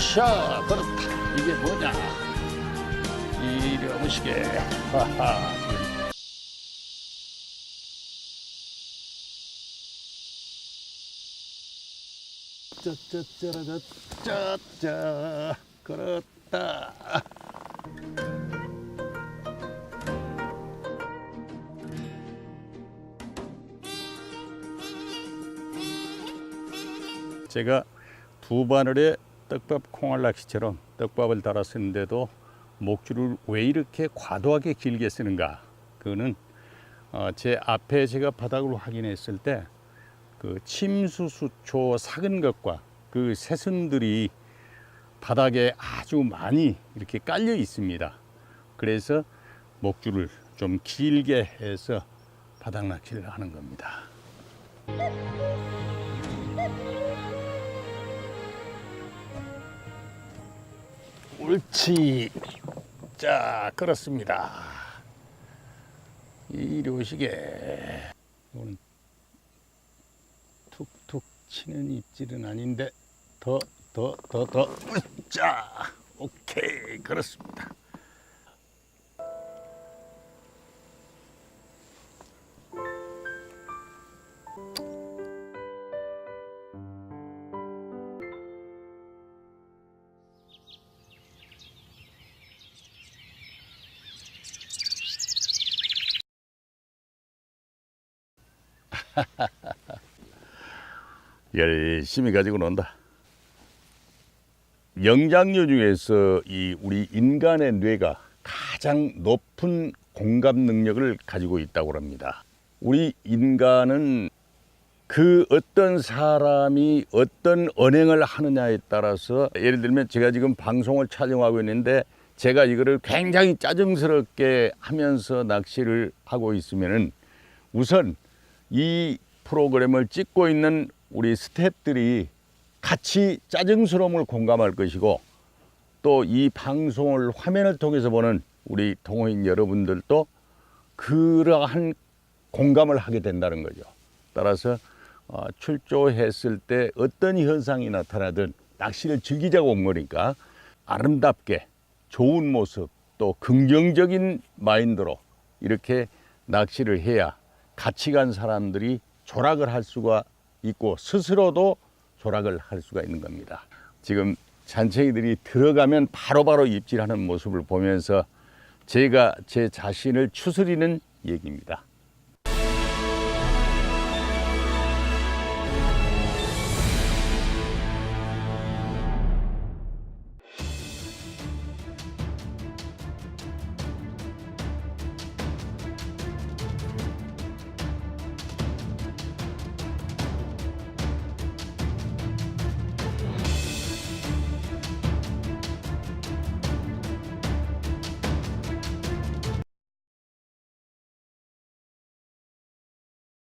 으쌰 그렇다. 이게 뭐냐? 이령시계 하하. 짜짜짜라짜짜 그렇다. 제가 두 바늘에 떡밥 콩알 낚시처럼 떡밥을 달았었는데도 목줄을 왜 이렇게 과도하게 길게 쓰는가? 그거는 어, 제 앞에 제가 바닥으로 확인했을 때 그 침수수초 삭은 것과 그 새순들이 바닥에 아주 많이 이렇게 깔려 있습니다. 그래서 목줄을 좀 길게 해서 바닥 낚시를 하는 겁니다. 옳지. 자, 그렇습니다. 이료시게. 이거는 툭툭 치는 입질은 아닌데, 더, 더, 더, 더. 자, 오케이. 그렇습니다. 열심히 가지고 논다. 영장류 중에서 이 우리 인간의 뇌가 가장 높은 공감 능력을 가지고 있다고 합니다. 우리 인간은 그 어떤 사람이 어떤 언행을 하느냐에 따라서 예를 들면 제가 지금 방송을 촬영하고 있는데 제가 이거를 굉장히 짜증스럽게 하면서 낚시를 하고 있으면은 우선 이 프로그램을 찍고 있는 우리 스태프들이 같이 짜증스러움을 공감할 것이고 또 이 방송을 화면을 통해서 보는 우리 동호인 여러분들도 그러한 공감을 하게 된다는 거죠. 따라서 어, 출조했을 때 어떤 현상이 나타나든 낚시를 즐기자고 온 거니까 아름답게 좋은 모습 또 긍정적인 마인드로 이렇게 낚시를 해야 같이 간 사람들이 조락을 할 수가 있고 스스로도 조락을 할 수가 있는 겁니다. 지금 잔챙이들이 들어가면 바로바로 입질하는 모습을 보면서 제가 제 자신을 추스리는 얘기입니다.